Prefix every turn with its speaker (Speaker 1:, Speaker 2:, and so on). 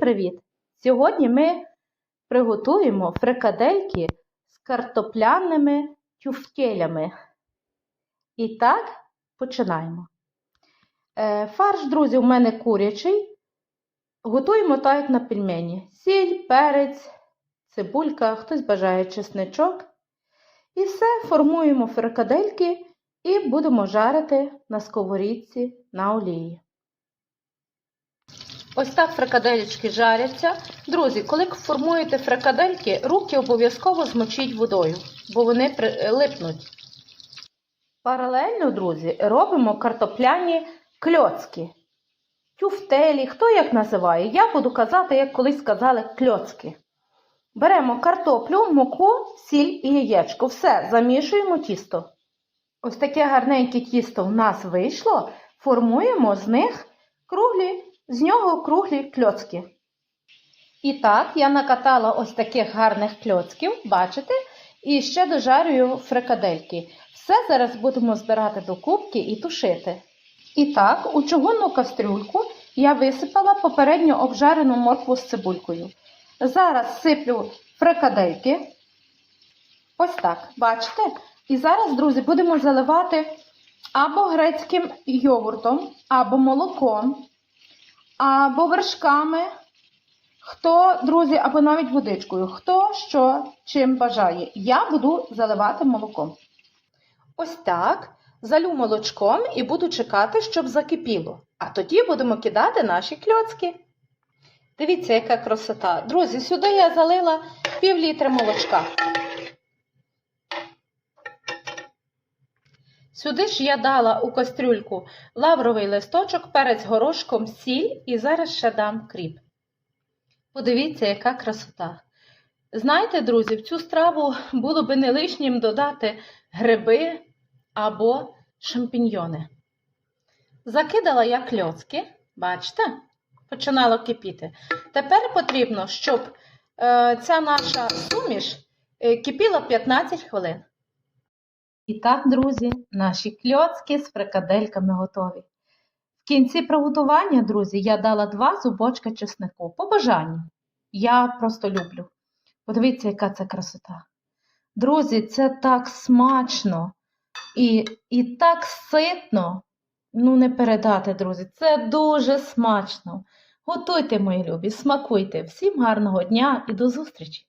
Speaker 1: Привіт! Сьогодні ми приготуємо фрикадельки з картопляними тюфтелями. І так, починаємо. Е, Фарш, друзі, у мене курячий. Готуємо так, як на пельмені. Сіль, перець, цибулька, хтось бажає чесничок. І все, формуємо фрикадельки і будемо жарити на сковорідці на олії. Ось так фрикадельки жаряться. Друзі, коли формуєте фрикадельки, руки обов'язково змочіть водою, бо вони липнуть. Паралельно, друзі, робимо картопляні кльоцки. Тюфтелі, хто як називає. Я буду казати, як колись казали, кльоцки. Беремо картоплю, муку, сіль і яєчко. Все, замішуємо тісто. Ось таке гарненьке тісто в нас вийшло. Формуємо з них круглі, з нього круглі кльоцки. І так, я накатала ось таких гарних кльоцків, бачите? І ще дожарюю фрикадельки. Все зараз будемо збирати до кубки і тушити. І так, у чугунну кастрюльку я висипала попередньо обжарену моркву з цибулькою. Зараз сиплю фрикадельки. Ось так, бачите? І зараз, друзі, будемо заливати або грецьким йогуртом, або молоком, або вершками. Хто, друзі, або навіть водичкою. Хто що чим бажає. Я буду заливати молоком. Ось так. Залю молочком і буду чекати, щоб закипіло. А тоді будемо кидати наші кльоцки. Дивіться, яка красота. Друзі, сюди я залила пів літра молочка. Сюди ж я дала у кастрюльку лавровий листочок, перець горошком, сіль і зараз ще дам кріп. Подивіться, яка красота. Знаєте, друзі, в цю страву було би не лишнім додати гриби або шампіньйони. Закидала я кльоцки, бачите, починало кипіти. Тепер потрібно, щоб е, ця наша суміш е, кипіла 15 хвилин. І так, друзі, наші кльоцки з фрикадельками готові. В кінці приготування, друзі, я дала два зубочка чеснику. По бажанню. Я просто люблю. Подивіться, яка це красота. Друзі, це так смачно і, і так ситно. Ну, не передати, друзі. Це дуже смачно. Готуйте, мої любі, смакуйте. Всім гарного дня і до зустрічі!